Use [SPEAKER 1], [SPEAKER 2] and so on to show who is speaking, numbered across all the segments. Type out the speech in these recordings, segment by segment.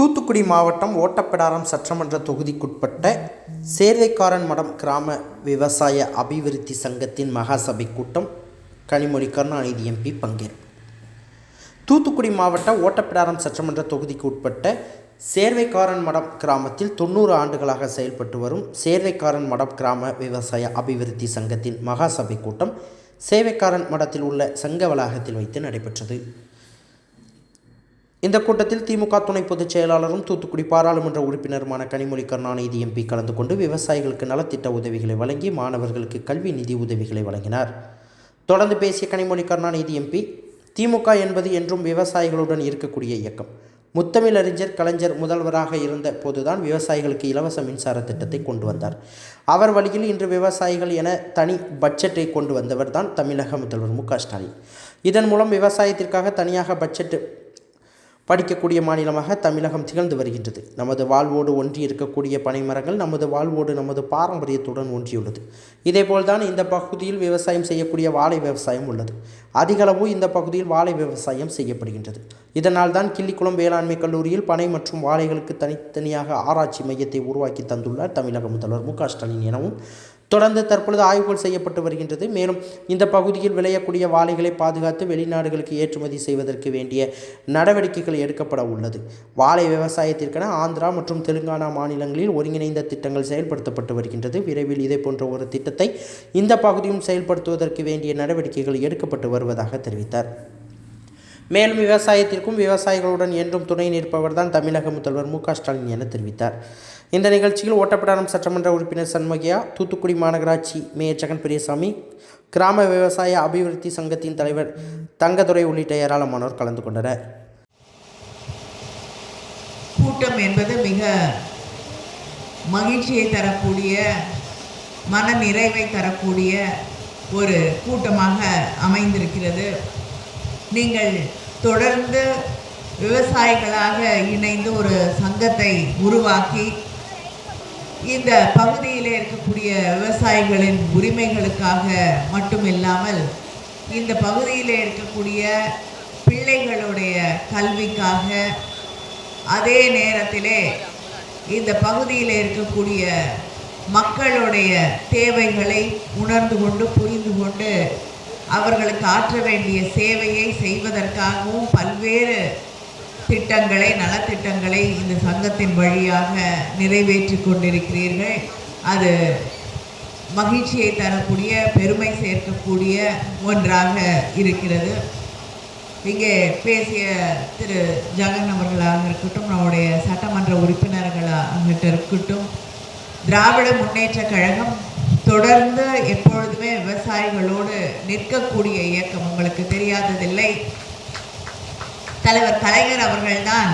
[SPEAKER 1] தூத்துக்குடி மாவட்டம் ஓட்டப்பிடாரம் சட்டமன்ற தொகுதிக்குட்பட்ட சேர்வைக்காரன் மடம் கிராம விவசாய அபிவிருத்தி சங்கத்தின் மகாசபை கூட்டம் கனிமொழி கருணாநிதி எம்பி பங்கேற்பு. தூத்துக்குடி மாவட்ட ஓட்டப்பிடாரம் சட்டமன்ற தொகுதிக்கு உட்பட்ட சேர்வைக்காரன் மடம் கிராமத்தில் தொண்ணூறு ஆண்டுகளாக செயல்பட்டு வரும் சேர்வைக்காரன் மடம் கிராம விவசாய அபிவிருத்தி சங்கத்தின் மகாசபை கூட்டம் சேவைக்காரன் மடத்தில் உள்ள சங்க வளாகத்தில் வைத்து நடைபெற்றது. இந்த கூட்டத்தில் திமுக துணை பொதுச் செயலாளரும் தூத்துக்குடி பாராளுமன்ற உறுப்பினருமான கனிமொழி கருணாநிதி எம்பி கலந்து கொண்டு விவசாயிகளுக்கு நலத்திட்ட உதவிகளை வழங்கி மாணவர்களுக்கு கல்வி நிதி உதவிகளை வழங்கினார். தொடர்ந்து பேசிய கனிமொழி கருணாநிதி எம்பி திமுக என்பது என்றும் விவசாயிகளுடன் இருக்கக்கூடிய இயக்கம். முத்தமிழறிஞர் கலைஞர் முதல்வராக இருந்த போதுதான் விவசாயிகளுக்கு இலவச மின்சார திட்டத்தை கொண்டு வந்தார். அவர் வழியில் இன்று விவசாயிகள் என தனி பட்ஜெட்டை கொண்டு வந்தவர் தான் தமிழக முதல்வர் மு க ஸ்டாலின். இதன் மூலம் விவசாயத்திற்காக தனியாக பட்ஜெட் படிக்கக்கூடிய மாநிலமாக தமிழகம் திகழ்ந்து வருகின்றது. நமது வாழ்வோடு ஒன்றி இருக்கக்கூடிய பனைமரங்கள் நமது வாழ்வோடு நமது பாரம்பரியத்துடன் ஒன்றியுள்ளது. இதேபோல்தான் இந்த பகுதியில் விவசாயம் செய்யக்கூடிய வாழை விவசாயம் உள்ளது. அதிகளவு இந்த பகுதியில் வாழை விவசாயம் செய்யப்படுகின்றது. இதனால் தான் கிள்ளிக்குளம் வேளாண்மை கல்லூரியில் பனை மற்றும் வாழைகளுக்கு தனித்தனியாக ஆராய்ச்சி மையத்தை உருவாக்கி தந்துள்ளார் தமிழக முதல்வர் மு க ஸ்டாலின் எனவும் தொடர்ந்து தற்பொழுது ஆய்வுகள் செய்யப்பட்டு வருகின்றது. மேலும் இந்த பகுதியில் விளையக்கூடிய வாழைகளை பாதுகாத்து வெளிநாடுகளுக்கு ஏற்றுமதி செய்வதற்கு வேண்டிய நடவடிக்கைகள் எடுக்கப்பட உள்ளது. வாழை விவசாயத்திற்கென ஆந்திரா மற்றும் தெலுங்கானா மாநிலங்களில் ஒருங்கிணைந்த திட்டங்கள் செயல்படுத்தப்பட்டு வருகின்றது. விரைவில் இதே போன்ற ஒரு திட்டத்தை இந்த பகுதியும் செயல்படுத்துவதற்கு வேண்டிய நடவடிக்கைகள் எடுக்கப்பட்டு வருவதாக தெரிவித்தார். மேலும் விவசாயத்திற்கும் விவசாயிகளுடன் என்றும் துணை நிற்பவர் தான் தமிழக முதல்வர் மு க ஸ்டாலின் என தெரிவித்தார். இந்த நிகழ்ச்சியில் ஓட்டப்பிடாரம் சட்டமன்ற உறுப்பினர் சண்முகியா தூத்துக்குடி மாநகராட்சி மேயர் ஜெகன் பெரியசாமி கிராம விவசாய அபிவிருத்தி சங்கத்தின் தலைவர் தங்கதுரை உள்ளிட்ட ஏராளமானோர் கலந்து கொண்டனர்.
[SPEAKER 2] கூட்டம் என்பது மிக மகிழ்ச்சியை தரக்கூடிய மன நிறைவை தரக்கூடிய ஒரு கூட்டமாக அமைந்திருக்கிறது. நீங்கள் தொடர்ந்து விவசாயிகளாக இணைந்து ஒரு சங்கத்தை உருவாக்கி இந்த பகுதியில் இருக்கக்கூடிய விவசாயிகளின் உரிமைகளுக்காக மட்டுமில்லாமல் இந்த பகுதியில் இருக்கக்கூடிய பிள்ளைகளுடைய கல்விக்காக அதே நேரத்திலே இந்த பகுதியில் இருக்கக்கூடிய மக்களுடைய தேவைகளை உணர்ந்து கொண்டு புரிந்து கொண்டு அவர்களுக்கு ஆற்ற வேண்டிய சேவையை செய்வதற்காகவும் பல்வேறு திட்டங்களை நலத்திட்டங்களை இந்த சங்கத்தின் வழியாக நிறைவேற்றி கொண்டிருக்கிறீர்கள். அது மகிழ்ச்சியை தரக்கூடிய பெருமை சேர்க்கக்கூடிய ஒன்றாக இருக்கிறது. இங்கே பேசிய திரு ஜெகன் அவர்களாக இருக்கட்டும் நம்முடைய சட்டமன்ற உறுப்பினர்களாக இருக்கட்டும் திராவிட முன்னேற்ற கழகம் தொடர்ந்து எப்பொழுதுமே விவசாயிகளோடு நிற்கக்கூடிய இயக்கம் உங்களுக்கு தெரியாததில்லை. தலைவர் கலைஞர் அவர்கள்தான்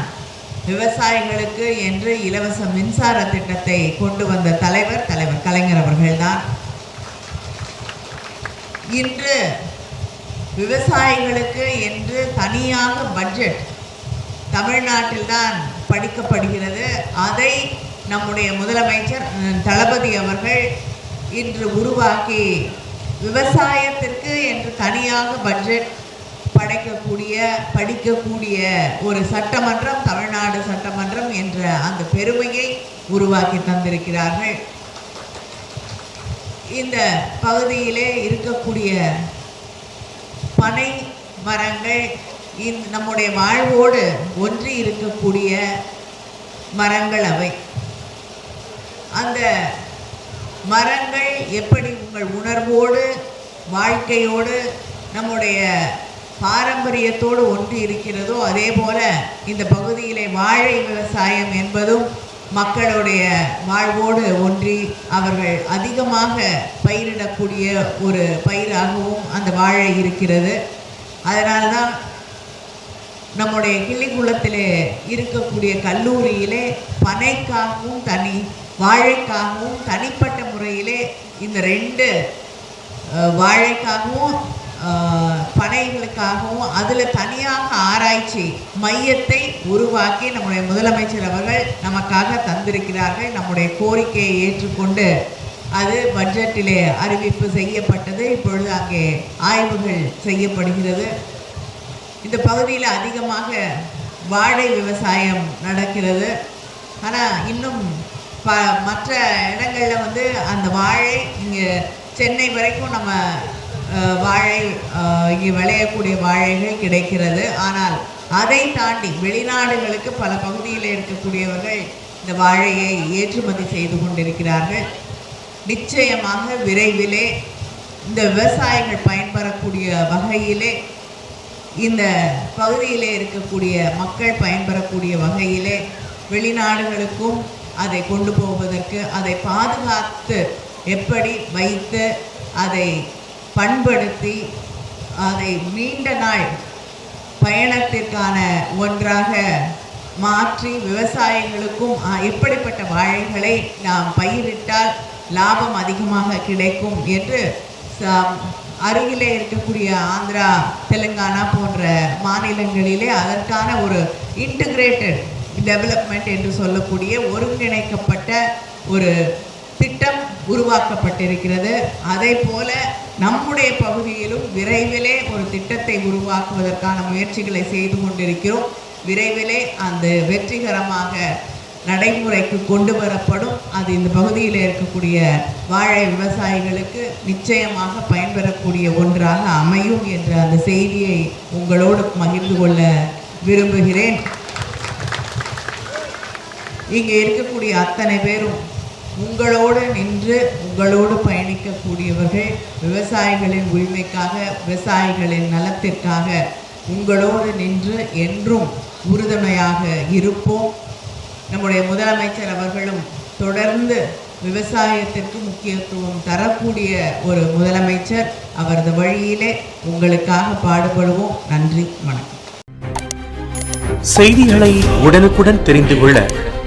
[SPEAKER 2] விவசாயிகளுக்கு என்று இலவச மின்சார திட்டத்தை கொண்டு வந்த தலைவர் தலைவர் கலைஞர் அவர்கள்தான். இன்று விவசாயிகளுக்கு என்று தனியாக பட்ஜெட் தமிழ்நாட்டில்தான் படிக்கப்படுகிறது. அதை நம்முடைய முதலமைச்சர் தளபதி அவர்கள் இன்று உருவாக்கி விவசாயத்திற்கு என்று தனியாக பட்ஜெட் படைக்கக்கூடிய படிக்கக்கூடிய ஒரு சட்டமன்றம் தமிழ்நாடு சட்டமன்றம் என்ற அந்த பெருமையை உருவாக்கி தந்திருக்கிறார்கள். இந்த பகுதியிலே இருக்கக்கூடிய பனை மரங்கள் இந் நம்முடைய வாழ்வோடு ஒன்றி இருக்கக்கூடிய மரங்கள் அவை. அந்த மரங்கள் எப்படி உங்கள் உணர்வோடு வாழ்க்கையோடு நம்முடைய பாரம்பரியத்தோடு ஒன்று இருக்கிறதோ அதே போல இந்த பகுதியிலே வாழை விவசாயம் என்பதும் மக்களுடைய வாழ்வோடு ஒன்றி அவர்கள் அதிகமாக பயிரிடக்கூடிய ஒரு பயிராகவும் அந்த வாழை இருக்கிறது. அதனால்தான் நம்முடைய கிள்ளிக்குளத்திலே இருக்கக்கூடிய கல்லூரியிலே பனைக்காகவும் தனி வாழைக்காகவும் தனிப்பட்ட முறையிலே இந்த ரெண்டு வாழைக்காகவும் பனைகளுக்காகவும் அதில் தனியாக ஆராய்ச்சி மையத்தை உருவாக்கி நம்முடைய முதலமைச்சர் அவர்கள் நமக்காக தந்திருக்கிறார்கள். நம்முடைய கோரிக்கையை ஏற்றுக்கொண்டு அது பட்ஜெட்டிலே அறிவிப்பு செய்யப்பட்டது. இப்பொழுது அங்கே ஆய்வுகள் செய்யப்படுகிறது. இந்த பகுதியில் அதிகமாக வாழை விவசாயம் நடக்கிறது. ஆனால் இன்னும் ப மற்ற இடங்களில் வந்து அந்த வாழை இங்கே சென்னை வரைக்கும் நம்ம வாழை அஹ், இங்கே விளையக்கூடிய வாழைகள் கிடைக்கிறது. ஆனால் அதை தாண்டி வெளிநாடுகளுக்கு பல பகுதியில் இருக்கக்கூடியவர்கள் இந்த வாழையை ஏற்றுமதி செய்து கொண்டிருக்கிறார்கள். நிச்சயமாக விரைவிலே இந்த விவசாயிகள் பயன்பெறக்கூடிய வகையிலே இந்த பகுதியிலே இருக்கக்கூடிய மக்கள் பயன்பெறக்கூடிய வகையிலே வெளிநாடுகளுக்கும் அதை கொண்டு போவதற்கு அதை பாதுகாத்து எப்படி வைத்து அதை பண்படுத்தி அதை நீண்ட நாள் பயணத்திற்கான ஒன்றாக மாற்றி விவசாயிகளுக்கும் எப்படிப்பட்ட வாழைகளை நாம் பயிரிட்டால் லாபம் அதிகமாக கிடைக்கும் என்று அருகிலே இருக்கக்கூடிய ஆந்திரா தெலுங்கானா போன்ற மாநிலங்களிலே அதற்கான ஒரு இன்டிகிரேட்டட் டெவலப்மெண்ட் என்று சொல்லக்கூடிய ஒருங்கிணைக்கப்பட்ட ஒரு திட்டம் உருவாக்கப்பட்டிருக்கிறது. அதே போல நம்முடைய பகுதியிலும் விரைவிலே ஒரு திட்டத்தை உருவாக்குவதற்கான முயற்சிகளை செய்து கொண்டிருக்கிறோம். விரைவிலே அந்த வெற்றிகரமாக நடைமுறைக்கு கொண்டு வரப்படும். அது இந்த பகுதியில் இருக்கக்கூடிய வாழை விவசாயிகளுக்கு நிச்சயமாக பயன்பெறக்கூடிய ஒன்றாக அமையும் என்ற அந்த செய்தியை உங்களோடு பகிர்ந்து கொள்ள விரும்புகிறேன். இங்கே இருக்கக்கூடிய அத்தனை பேரும் உங்களோடு நின்று உங்களோடு பயணிக்கக்கூடியவர்கள் விவசாயிகளின் உரிமைக்காக விவசாயிகளின் நலத்திற்காக உங்களோடு நின்று என்றும் உறுதுணையாக இருப்போம். நம்முடைய முதலமைச்சர் அவர்களும் தொடர்ந்து விவசாயத்திற்கு முக்கியத்துவம் தரக்கூடிய ஒரு முதலமைச்சர். அவரது வழியிலே உங்களுக்காக பாடுபடுவோம். நன்றி வணக்கம்.
[SPEAKER 3] செய்திகளை உடனுக்குடன் தெரிந்து கொள்ள